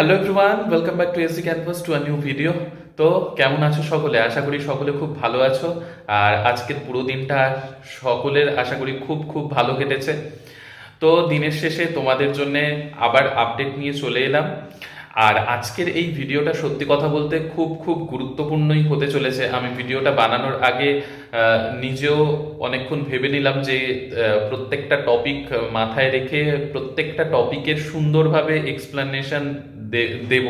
Hello everyone welcome back to AC Canvas to a new video তো কেমন আছো সকলে? আশা করি সকলে খুব ভালো আছো। আর আজকের পুরো দিনটা সকলের আশা করি খুব খুব ভালো কেটেছে। তো দিনের শেষে তোমাদের জন্য আবার আপডেট নিয়ে চলে এলাম। আর আজকের এই ভিডিওটা সত্যি কথা বলতে খুব খুব গুরুত্বপূর্ণই হতে চলেছে। আমি ভিডিওটা বানানোর আগে নিজেও অনেকক্ষণ ভেবে নিলাম যে প্রত্যেকটা টপিক মাথায় রেখে প্রত্যেকটা টপিকের সুন্দরভাবে এক্সপ্লেনেশন দেব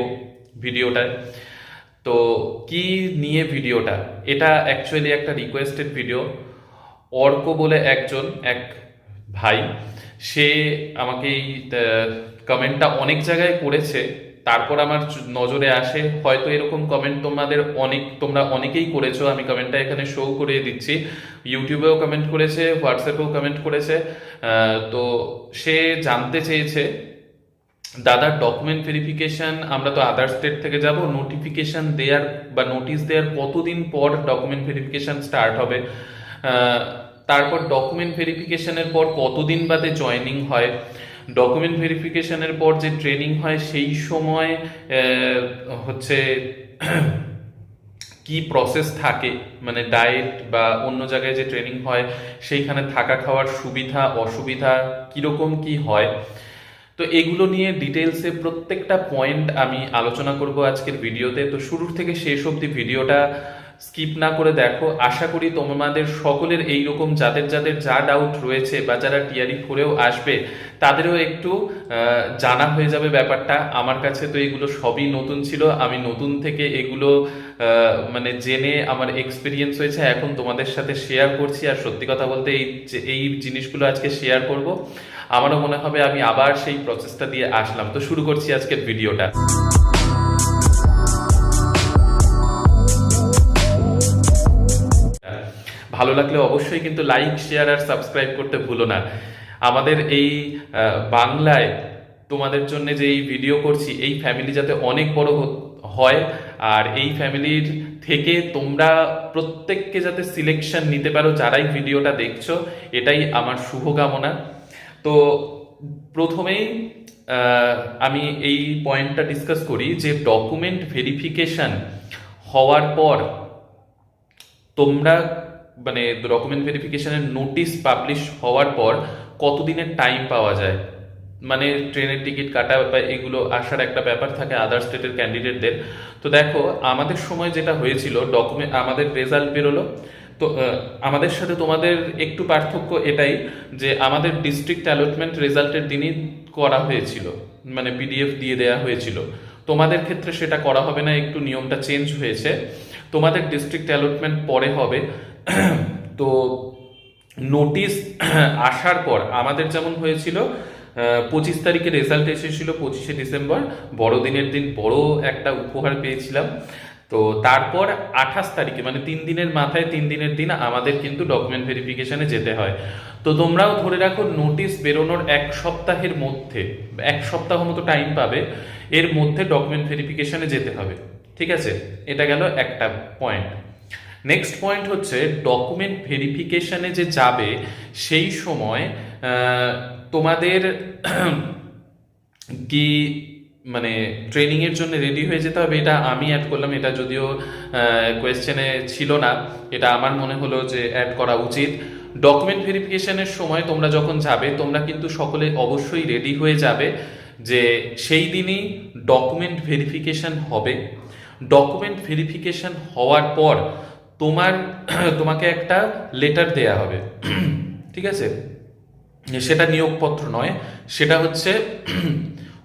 ভিডিওটায়। তো কি নিয়ে ভিডিওটা? এটা অ্যাকচুয়ালি একটা রিকোয়েস্টেড ভিডিও অর্ক বলে একজন, এক ভাই, সে আমাকে এই কমেন্টটা অনেক জায়গায় করেছে। তারপর আমার নজরে আসে, হয়তো এরকম কমেন্ট তোমাদের অনেক, তোমরা অনেকেই করেছ। আমি কমেন্টটা এখানে শো করে দিচ্ছি। ইউটিউবেও কমেন্ট করেছে হোয়াটসঅ্যাপেও কমেন্ট করেছে। তো সে জানতে চেয়েছে দাদা ডকুমেন্ট ভেরিফিকেশন আমরা তো আদার স্টেট থেকে যাব নোটিফিকেশন দেওয়ার বা নোটিশ দেওয়ার কতদিন পর ডকুমেন্ট ভেরিফিকেশন স্টার্ট হবে? তারপর ডকুমেন্ট ভেরিফিকেশনের পর কতদিন বাদে জয়েনিং হয়? ডকুমেন্ট ভেরিফিকেশনের পর যে ট্রেনিং হয়, সেই সময় হচ্ছে কি প্রসেস থাকে? মানে ডায়েট বা অন্য জায়গায় যে ট্রেনিং হয়, সেইখানে থাকা খাওয়ার সুবিধা, অসুবিধা কীরকম কি হয়? তো এগুলো নিয়ে ডিটেলসে প্রত্যেকটা পয়েন্ট আমি আলোচনা করব আজকের ভিডিওতে তো। শুরুর থেকে শেষ অবধি ভিডিওটা স্কিপ না করে দেখো, আশা করি তোমাদের সকলের এই রকম যাদের যাদের যা ডাউট রয়েছে বা যারা টিয়ারি করেও আসবে, তাদেরও একটু জানা হয়ে যাবে ব্যাপারটা। আমার কাছে তো এগুলো সবই নতুন ছিল। আমি নতুন থেকে এগুলো মানে জেনে আমার এক্সপিরিয়েন্স হয়েছে। এখন তোমাদের সাথে শেয়ার করছি। আর সত্যি কথা বলতে এই এই জিনিসগুলো আজকে শেয়ার করব। আমারও মনে হবে আমি আবার সেই প্রসেসটা দিয়ে আসলাম। তো শুরু করছি আজকের ভিডিওটা ভালো লাগলে অবশ্যই কিন্তু লাইক শেয়ার আর সাবস্ক্রাইব করতে ভুলো না। আমাদের এই বাংলায় তোমাদের জন্য যে এই ভিডিও করছি, এই ফ্যামিলি যাতে অনেক বড় হয়, আর এই ফ্যামিলির থেকে তোমরা প্রত্যেককে যাতে সিলেকশন নিতে পারো, যারাই ভিডিওটা দেখছ, এটাই আমার শুভকামনা। তো প্রথমেই আমি এই পয়েন্টটা ডিসকাস করি যে ডকুমেন্ট ভেরিফিকেশন হওয়ার পর তোমরা মানে ডকুমেন্ট ভেরিফিকেশনের নোটিশ পাবলিশ হওয়ার পর কতদিনের টাইম পাওয়া যায়? মানে ট্রেনের টিকিট কাটা বা এগুলো আসার একটা ব্যাপার থাকে আদার স্টেটের ক্যান্ডিডেটদের তো দেখো, আমাদের সময় যেটা হয়েছিল ডকুমেন্ট আমাদের রেজাল্ট বেরোলো। তো আমাদের সাথে তোমাদের একটু পার্থক্য এটাই যে আমাদের ডিস্ট্রিক্ট অ্যালটমেন্ট রেজাল্টের দিনই করা হয়েছিল। মানে পিডিএফ দিয়ে দেওয়া হয়েছিল। তোমাদের ক্ষেত্রে সেটা করা হবে না, একটু নিয়মটা চেঞ্জ হয়েছে। তোমাদের ডিস্ট্রিক্ট অ্যালটমেন্ট পরে হবে। তো নোটিশ আসার পর আমাদের যেমন হয়েছিল পঁচিশ তারিখে রেজাল্ট এসেছিল পঁচিশে ডিসেম্বর, বড়দিনের দিন বড় একটা উপহার পেয়েছিলাম। তো তারপর আঠাশ তারিখে মানে তিন দিনের মাথায় তিন দিনের দিন আমাদের কিন্তু ডকুমেন্ট ভেরিফিকেশানে যেতে হয়। তো তোমরাও ধরে রাখো নোটিশ বেরোনোর এক সপ্তাহের মধ্যে, এক সপ্তাহ মতো টাইম পাবে, এর মধ্যে ডকুমেন্ট ভেরিফিকেশানে যেতে হবে। ঠিক আছে? এটা গেল একটা পয়েন্ট নেক্সট পয়েন্ট হচ্ছে ডকুমেন্ট ভেরিফিকেশানে যে যাবে, সেই সময় তোমাদের কি মানে ট্রেনিংয়ের জন্য রেডি হয়ে যেতে হবে, এটা আমি অ্যাড করলাম, এটা যদিও কোয়েশ্চেনে ছিল না, এটা আমার মনে হলো যে অ্যাড করা উচিত। ডকুমেন্ট ভেরিফিকেশনের সময় তোমরা যখন যাবে, তোমরা কিন্তু সকলে অবশ্যই রেডি হয়ে যাবে যে সেই দিনই ডকুমেন্ট ভেরিফিকেশন হবে। ডকুমেন্ট ভেরিফিকেশন হওয়ার পর তোমার, তোমাকে একটা লেটার দেয়া হবে। ঠিক আছে? সেটা নিয়োগপত্র নয়, সেটা হচ্ছে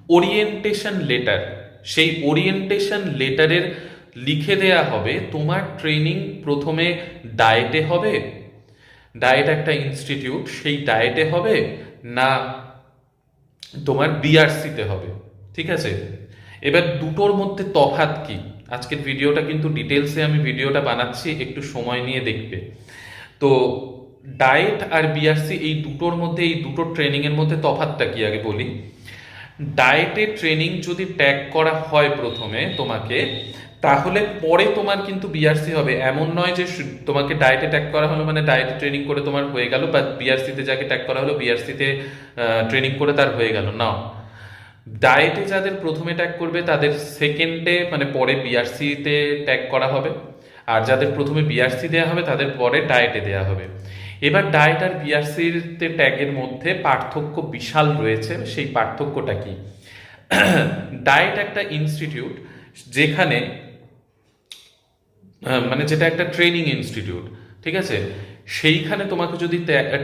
ওরিয়েন্টেশন লেটার সেই ওরিয়েন্টেশন লেটারের লিখে দেয়া হবে, তোমার ট্রেনিং প্রথমে ডায়েটে হবে ডায়েট একটা ইনস্টিটিউট সেই ডায়েটে হবে না তোমার বিআরসিতে হবে। ঠিক আছে? এবার দুটোর মধ্যে তফাৎ কি? আজকের ভিডিওটা কিন্তু ডিটেলসে আমি ভিডিওটা বানাচ্ছি, একটু সময় নিয়ে দেখবে। তো ডায়েট আর বিআরসি এই দুটোর মধ্যে, এই দুটো ট্রেনিং এর মধ্যে তফাৎটা কি আগে বলি? ডায়েটে ট্রেনিং যদি ট্যাগ করা হয় প্রথমে তোমাকে, তাহলে পরে তোমার কিন্তু বিআরসি হবে। এমন নয় যে তোমাকে ডায়েটে ট্যাগ করা হলো মানে ডায়েটে ট্রেনিং করে তোমার হয়ে গেল, বা বিআরসিতে যাকে ট্যাগ করা হলো, বিআরসিতে ট্রেনিং করে তার হয়ে গেল। না ডায়েটে যাদের প্রথমে ট্যাগ করবে, তাদের সেকেন্ডে মানে পরে বিআরসিতে ট্যাগ করা হবে। আর যাদের প্রথমে বিআরসি দেওয়া হবে, তাদের পরে ডায়েটে দেওয়া হবে। এবার ডায়েট আর বিআরসিতে ট্যাগের মধ্যে পার্থক্য বিশাল রয়েছে। সেই পার্থক্যটা কি? ডায়েট একটা ইনস্টিটিউট যেখানে মানে যেটা একটা ট্রেনিং ইনস্টিটিউট ঠিক আছে? সেইখানে তোমাকে যদি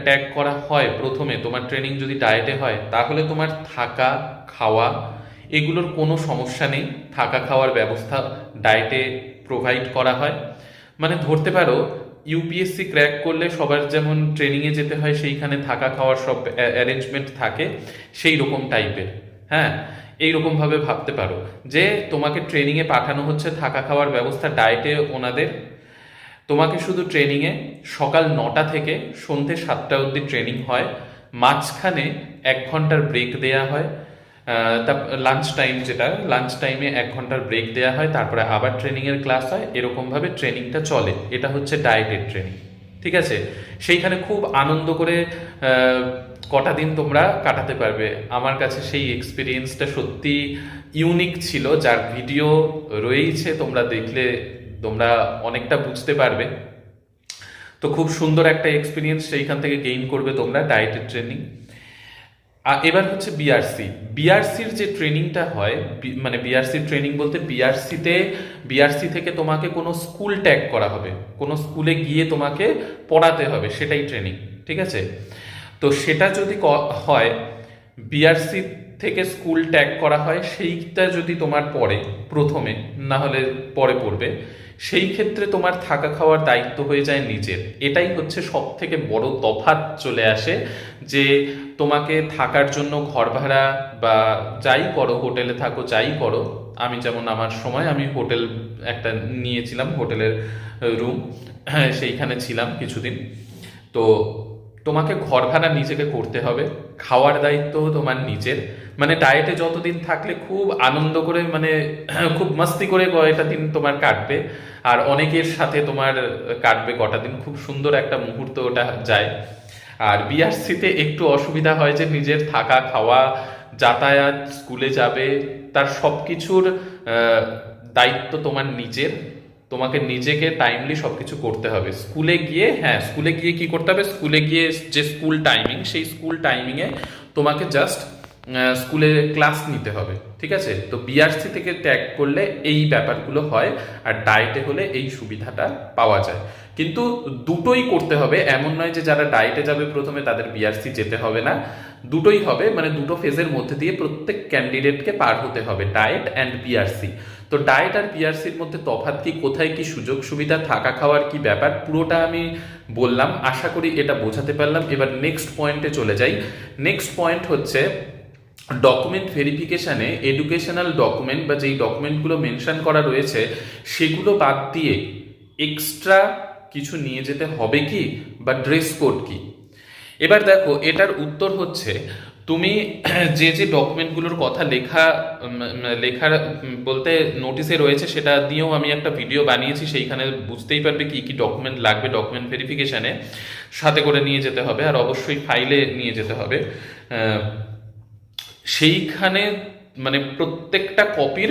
ট্যাগ করা হয় প্রথমে, তোমার ট্রেনিং যদি ডায়েটে হয়, তাহলে তোমার থাকা, খাওয়া, এগুলোর কোনো সমস্যা নেই। থাকা, খাওয়ার ব্যবস্থা ডায়েটে প্রোভাইড করা হয়। মানে ধরতে পারো ইউপিএসসি ক্র্যাক করলে সবার যেমন ট্রেনিংয়ে যেতে হয়, সেইখানে থাকা, খাওয়ার সব অ্যারেঞ্জমেন্ট থাকে, সেই রকম টাইপের হ্যাঁ? এইরকমভাবে ভাবতে পারো। যে তোমাকে ট্রেনিংয়ে পাঠানো হচ্ছে, থাকা, খাওয়ার ব্যবস্থা ডায়েটে ওনাদের তোমাকে শুধু ট্রেনিংয়ে সকাল নটা থেকে সন্ধে সাতটা অবধি ট্রেনিং হয়। মাঝখানে এক ঘণ্টার ব্রেক দেয়া হয়। তা লাঞ্চ টাইম যেটা লাঞ্চ টাইমে এক ঘণ্টার ব্রেক দেয়া হয়, তারপরে আবার ট্রেনিংয়ের ক্লাস হয়। এরকমভাবে ট্রেনিংটা চলে। এটা হচ্ছে ডায়েটের ট্রেনিং ঠিক আছে? সেইখানে খুব আনন্দ করে কটা দিন তোমরা কাটাতে পারবে। আমার কাছে সেই এক্সপিরিয়েন্সটা সত্যি ইউনিক ছিল। যার ভিডিও রয়েছে তোমরা দেখলে তোমরা অনেকটা বুঝতে পারবে। তো খুব সুন্দর একটা এক্সপিরিয়েন্স সেইখান থেকে গেইন করবে তোমরা ডায়েটের ট্রেনিং আর এবার হচ্ছে বিআরসি বিআরসির যে ট্রেনিংটা হয় মানে বিআরসি ট্রেনিং বলতে বিআরসিতে বিআরসি থেকে তোমাকে কোনো স্কুল ট্যাগ করা হবে। কোনো স্কুলে গিয়ে তোমাকে পড়াতে হবে, সেটাই ট্রেনিং ঠিক আছে? তো সেটা যদি হয় বিআরসি থেকে স্কুল ট্যাগ করা হয়, সেইটা যদি তোমার পড়ে প্রথমে না হলে পরে পড়বে। সেই ক্ষেত্রে তোমার থাকা খাওয়ার দায়িত্ব হয়ে যায় নিজের। এটাই হচ্ছে সব থেকে বড় তফাৎ চলে আসে যে তোমাকে থাকার জন্য ঘর ভাড়া বা যাই করো, হোটেলে থাকো, যাই করো। আমি যেমন আমার সময়, আমি হোটেল একটা নিয়েছিলাম, হোটেলের রুম, সেইখানে ছিলাম কিছুদিন। তো তোমাকে ঘর ভাড়া নিজেকে করতে হবে, খাওয়ার দায়িত্ব তোমার নিজের। মানে ডায়েটে যতদিন থাকলে খুব আনন্দ করে মানে খুব মস্তি করে কয়টা দিন তোমার কাটবে। আর অনেকের সাথে তোমার কাটবে কটা দিন। খুব সুন্দর একটা মুহূর্ত ওটা যায়। আর বিআরসিতে একটু অসুবিধা হয় যে নিজের থাকা, খাওয়া, যাতায়াত, স্কুলে যাবে, তার সব কিছুর দায়িত্ব তোমার নিজের। তোমাকে নিজেকে টাইমলি সবকিছু করতে হবে। স্কুলে গিয়ে হ্যাঁ স্কুলে গিয়ে কি করতে হবে? স্কুলে গিয়ে যে স্কুল টাইমিং সেই স্কুল টাইমিংয়ে তোমাকে জাস্ট স্কুলে ক্লাস নিতে হবে, ঠিক আছে? তো বিআরসি থেকে ট্যাগ করলে এই ব্যাপারগুলো হয় আর ডায়েটে হলে এই সুবিধাটা পাওয়া যায়। কিন্তু দুটোই করতে হবে, এমন নয় যে যারা ডায়েটে যাবে প্রথমে তাদের বিআরসি যেতে হবে না। দুটোই হবে মানে দুটো ফেজের মধ্যে দিয়ে প্রত্যেক ক্যান্ডিডেটকে পার হতে হবে ডায়েট অ্যান্ড বিআরসি তো ডায়েট আর পিআরসির মধ্যে তফাৎ কি, কোথায় কি সুযোগ সুবিধা, থাকা খাওয়ার কি ব্যাপার, পুরোটা আমি বললাম। আশা করি এটা বোঝাতে পারলাম। এবার নেক্সট পয়েন্টে চলে যাই। নেক্সট পয়েন্ট হচ্ছে ডকুমেন্ট ভেরিফিকেশানে এডুকেশনাল ডকুমেন্ট বা যেই ডকুমেন্টগুলো মেনশন করা রয়েছে, সেগুলো বাদ দিয়ে এক্সট্রা কিছু নিয়ে যেতে হবে কি বা ড্রেস কোড কি? এবার দেখো, এটার উত্তর হচ্ছে, তুমি যে যে ডকুমেন্টগুলোর কথা লেখা লেখার বলতে নোটিশে রয়েছে, সেটা দিয়েও আমি একটা ভিডিও বানিয়েছি, সেইখানে বুঝতেই পারবে কি কি ডকুমেন্ট লাগবে ডকুমেন্ট ভেরিফিকেশানে সাথে করে নিয়ে যেতে হবে, আর অবশ্যই ফাইলে নিয়ে যেতে হবে। সেইখানে মানে প্রত্যেকটা কপির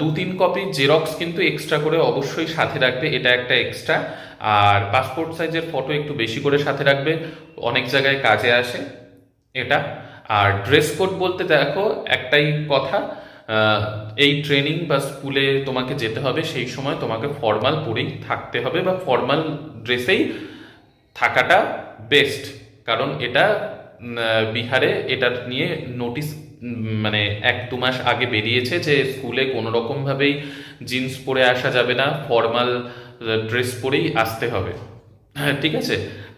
দু তিন কপি জেরক্স কিন্তু এক্সট্রা করে অবশ্যই সাথে রাখবে, এটা একটা এক্সট্রা আর পাসপোর্ট সাইজের ফটো একটু বেশি করে সাথে রাখবে, অনেক জায়গায় কাজে আসে এটা। আর ড্রেস কোড বলতে দেখো, একটাই কথা এই ট্রেনিং বা স্কুলে তোমাকে যেতে হবে, সেই সময় তোমাকে ফর্মাল পরেই থাকতে হবে বা ফর্মাল ড্রেসেই থাকাটা বেস্ট কারণ এটা বিহারে এটা নিয়ে নোটিশ মানে এক দু মাস আগে বেরিয়েছে যে স্কুলে কোনো রকমভাবেই জিন্স পরে আসা যাবে না ফর্মাল ড্রেস পরেই আসতে হবে। হ্যাঁ ঠিক আছে?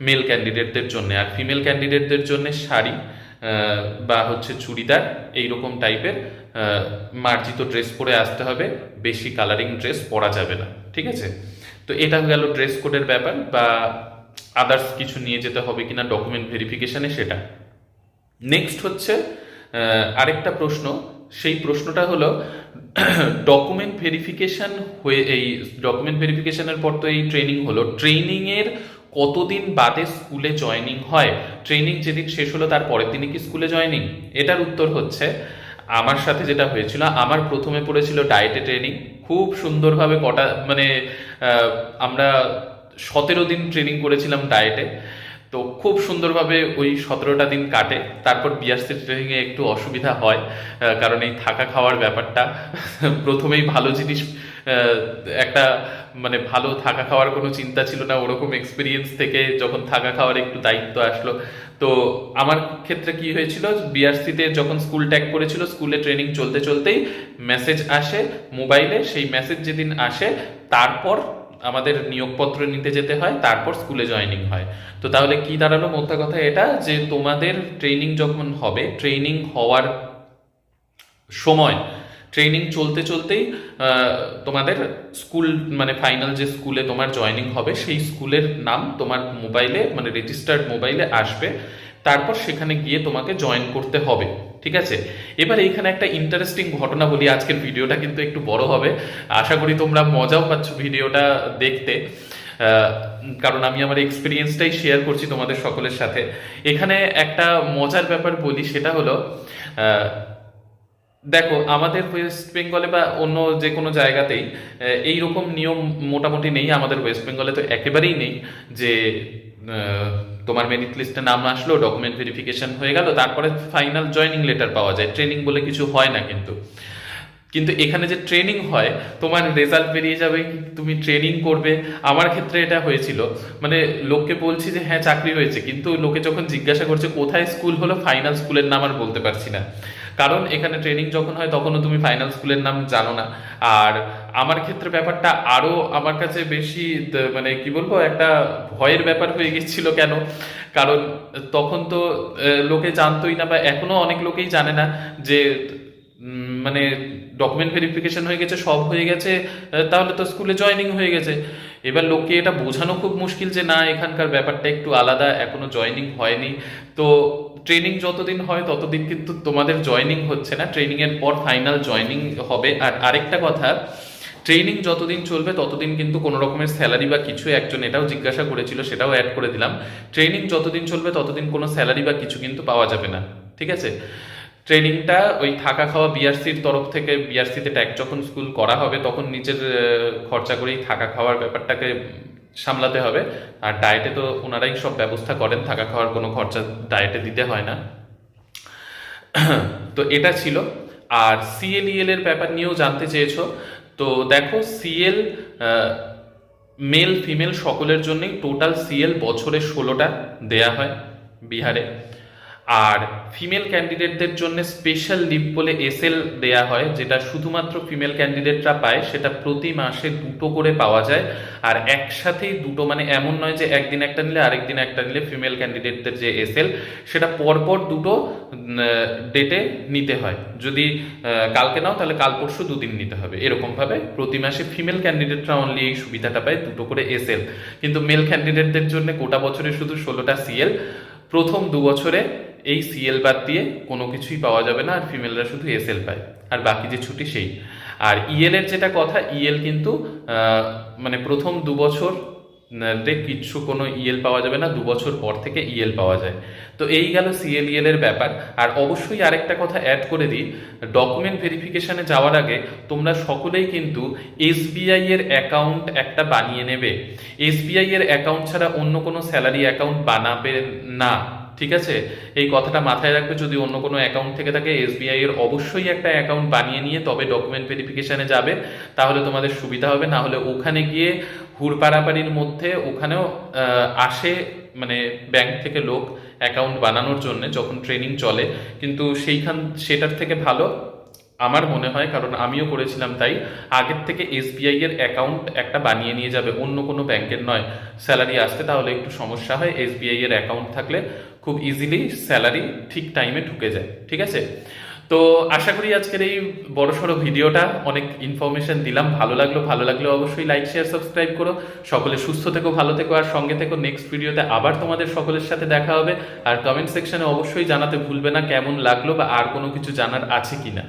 মেল ক্যান্ডিডেটদের জন্য। আর ফিমেল ক্যান্ডিডেটদের জন্য শাড়ি বা হচ্ছে চুড়িদার, এইরকম টাইপের মার্জিত ড্রেস পরে আসতে হবে। বেশি কালারিং ড্রেস পরা যাবে না। ঠিক আছে? তো এটা গেল ড্রেস কোডের ব্যাপার বা আদার্স কিছু নিয়ে যেতে হবে কিনা ডকুমেন্ট ভেরিফিকেশানে সেটা। নেক্সট হচ্ছে আরেকটা প্রশ্ন। সেই প্রশ্নটা হলো ডকুমেন্ট ভেরিফিকেশন হয়ে, এই ডকুমেন্ট ভেরিফিকেশনের পর তো এই ট্রেনিং হলো। ট্রেনিংয়ের কতদিন বাদে স্কুলে জয়নিং হয়? ট্রেনিং যেদিন শেষ হলো, তার পরের দিনই কি স্কুলে জয়নিং এটার উত্তর হচ্ছে, আমার সাথে যেটা হয়েছিল, আমার প্রথমে পড়েছিল ডায়েটে ট্রেনিং খুব সুন্দরভাবে কটা মানে আমরা সতেরো দিন ট্রেনিং করেছিলাম ডায়েটে তো খুব সুন্দরভাবে ওই সতেরোটা দিন কাটে। তারপর বিআরসি ট্রেনিংয়ে একটু অসুবিধা হয় কারণ এই থাকা খাওয়ার ব্যাপারটা প্রথমেই ভালো জিনিস একটা মানে ভালো থাকা খাওয়ার কোনো চিন্তা ছিল না। ওরকম এক্সপিরিয়েন্স থেকে যখন থাকা খাওয়ার একটু দায়িত্ব আসলো। তো আমার ক্ষেত্রে কি হয়েছিল বিআরসিতে যখন স্কুল ট্যাগ করেছিল স্কুলে ট্রেনিং চলতে চলতেই মেসেজ আসে মোবাইলে সেই মেসেজ যেদিন আসে, তারপর আমাদের নিয়োগপত্র নিতে যেতে হয়, তারপর স্কুলে জয়েনিং হয়। তো তাহলে কি দাঁড়াল মোদ্দা কথা এটা? যে তোমাদের ট্রেনিং যখন হবে ট্রেনিং হওয়ার সময় ট্রেনিং চলতে চলতেই তোমাদের স্কুল মানে ফাইনাল যে স্কুলে তোমার জয়েনিং হবে, সেই স্কুলের নাম তোমার মোবাইলে মানে রেজিস্টার্ড মোবাইলে আসবে। তারপর সেখানে গিয়ে তোমাকে জয়েন করতে হবে, ঠিক আছে? এবার এইখানে একটা ইন্টারেস্টিং ঘটনা বলি, আজকের ভিডিওটা কিন্তু একটু বড় হবে। আশা করি তোমরা মজাও পাচ্ছ ভিডিওটা দেখতে। কারণ আমি আমার এক্সপিরিয়েন্সটাই শেয়ার করছি তোমাদের সকলের সাথে। এখানে একটা মজার ব্যাপার বলি, সেটা হলো দেখো, আমাদের ওয়েস্ট বেঙ্গলে বা অন্য যে কোনো জায়গাতেই এই রকম নিয়ম মোটামুটি নেই। আমাদের ওয়েস্ট বেঙ্গলে তো একেবারেই নেই যে তোমার মেরিট লিস্টে নাম আসলো ডকুমেন্ট ভেরিফিকেশন হয়ে গেল, তারপরে ফাইনাল জয়নিং লেটার পাওয়া যায়। ট্রেনিং বলে কিছু হয় না কিন্তু। কিন্তু এখানে যে ট্রেনিং হয়, তোমার রেজাল্ট বেরিয়ে যাবে, তুমি ট্রেনিং করবে। আমার ক্ষেত্রে এটা হয়েছিল। মানে লোককে বলছি যে হ্যাঁ চাকরি হয়েছে। কিন্তু লোকে যখন জিজ্ঞাসা করছে, কোথায় স্কুল হলো? ফাইনাল স্কুলের নাম আর বলতে পারছি না। কারণ এখানে ট্রেনিং যখন হয়, তখনও তুমি ফাইনাল স্কুলের নাম জানো না। আর আমার ক্ষেত্রে ব্যাপারটা আরও আমার কাছে বেশি মানে কি বলব, একটা ভয়ের ব্যাপার হয়ে গেছিল কেন? কারণ তখন তো লোকে জানতোই না বা এখনও অনেক লোকেই জানে না যে মানে ডকুমেন্ট ভেরিফিকেশন হয়ে গেছে, সব হয়ে গেছে তাহলে তো স্কুলে জয়েনিং হয়ে গেছে। এবার লোককে এটা বোঝানো খুব মুশকিল যে না, এখানকার ব্যাপারটা একটু আলাদা, এখনও জয়েনিং হয়নি। তো ট্রেনিং যতদিন হয় ততদিন কিন্তু তোমাদের জয়েনিং হচ্ছে না। ট্রেনিং এর পর ফাইনাল জয়েনিং হবে। আর আরেকটা কথা ট্রেনিং যতদিন চলবে ততদিন কিন্তু কোনো রকমের স্যালারি বা কিছু একজন এটাও জিজ্ঞাসা করেছিল, সেটাও অ্যাড করে দিলাম। ট্রেনিং যতদিন চলবে ততদিন কোনো স্যালারি বা কিছু কিন্তু পাওয়া যাবে না। ঠিক আছে? ট্রেনিংটা ওই থাকা খাওয়া বিআরসির তরফ থেকে, বিআরসিতে ট্যাগ যখন স্কুল করা হবে, তখন নিজের খরচা করেই থাকা খাওয়ার ব্যাপারটাকে সামলাতে হবে। আর ডায়েটে তো ওনারাই সব ব্যবস্থা করেন, থাকা খাওয়ার কোনো খরচা ডায়েটে দিতে হয় না। তো এটা ছিল। আর সিএলইএল এর ব্যাপার নিয়েও জানতে চেয়েছো। তো দেখো সিএল মেল ফিমেল সকলের জন্যই টোটাল সিএল বছরে ষোলোটা দেয়া হয় বিহারে। আর ফিমেল ক্যান্ডিডেটদের জন্য স্পেশাল লিভ বলে এসএল দেয়া হয়, যেটা শুধুমাত্র ফিমেল ক্যান্ডিডেটরা পায়, সেটা প্রতি মাসে দুটো করে পাওয়া যায়। আর একসাথেই দুটো মানে এমন নয় যে একদিন একটা নিলে আরেকদিন একটা নিলে ফিমেল ক্যান্ডিডেটদের যে এসএল সেটা পরপর দুটো ডেটে নিতে হয়। যদি কালকে নাও, তাহলে কাল পরশু দুদিন নিতে হবে। এরকমভাবে প্রতি মাসে ফিমেল ক্যান্ডিডেটরা অনলি এই সুবিধাটা পায়, দুটো করে এসএল কিন্তু মেল ক্যান্ডিডেটদের জন্য গোটা বছরে শুধু ষোলোটা সিএল প্রথম দু বছরে এই সিএল বাদ দিয়ে কোনো কিছুই পাওয়া যাবে না, আর ফিমেলরা শুধু এসএল পায়। আর বাকি যে ছুটি সেই। আর ইএল এর যেটা কথা ইএল কিন্তু মানে প্রথম দু বছর তে কিচ্ছু কোনো ইএল পাওয়া যাবে না, দু বছর পর থেকে ইএল পাওয়া যায়। তো এই গেল সিএল ইএল এর ব্যাপার। আর অবশ্যই আরেকটা কথা অ্যাড করে দিই ডকুমেন্ট ভেরিফিকেশানে যাওয়ার আগে তোমরা সকলেই কিন্তু এসবিআই এর অ্যাকাউন্ট একটা বানিয়ে নেবে। এসবিআই এর অ্যাকাউন্ট ছাড়া অন্য কোনো স্যালারি অ্যাকাউন্ট বানাবে না। ঠিক আছে? এই কথাটা মাথায় রাখবে যদি অন্য কোনো অ্যাকাউন্ট থেকে থাকে এসবিআই এর অবশ্যই একটা অ্যাকাউন্ট বানিয়ে নিয়ে তবে ডকুমেন্ট ভেরিফিকেশানে যাবে। তাহলে তোমাদের সুবিধা হবে, না হলে ওখানে গিয়ে হুড়পাড়াপাড়ির মধ্যে ওখানেও আসে মানে ব্যাংক থেকে লোক অ্যাকাউন্ট বানানোর জন্য যখন ট্রেনিং চলে। কিন্তু সেইখান, সেটার থেকে ভালো আমার মনে হয়, কারণ আমিও করেছিলাম তাই, আগের থেকে এসবিআই এর অ্যাকাউন্ট একটা বানিয়ে নিয়ে যাবে, অন্য কোনো ব্যাংকের নয়। স্যালারি আসতে তাহলে একটু সমস্যা হয়, এসবিআই এর অ্যাকাউন্ট থাকলে খুব ইজিলি স্যালারি ঠিক টাইমে ঢুকে যায়, ঠিক আছে? তো আশা করি আজকের এই বড়সড় ভিডিওটা অনেক ইনফরমেশন দিলাম। ভালো লাগল, ভালো লাগলে অবশ্যই লাইক শেয়ার সাবস্ক্রাইব করো। সকলে সুস্থ থেকো, ভালো থেকো, আর সঙ্গে থেকো নেক্সট ভিডিওতে আবার তোমাদের সকলের সাথে দেখা হবে। আর কমেন্ট সেকশনে অবশ্যই জানাতে ভুলবে না, কেমন লাগল বা আর কোনো কিছু জানার আছে কিনা।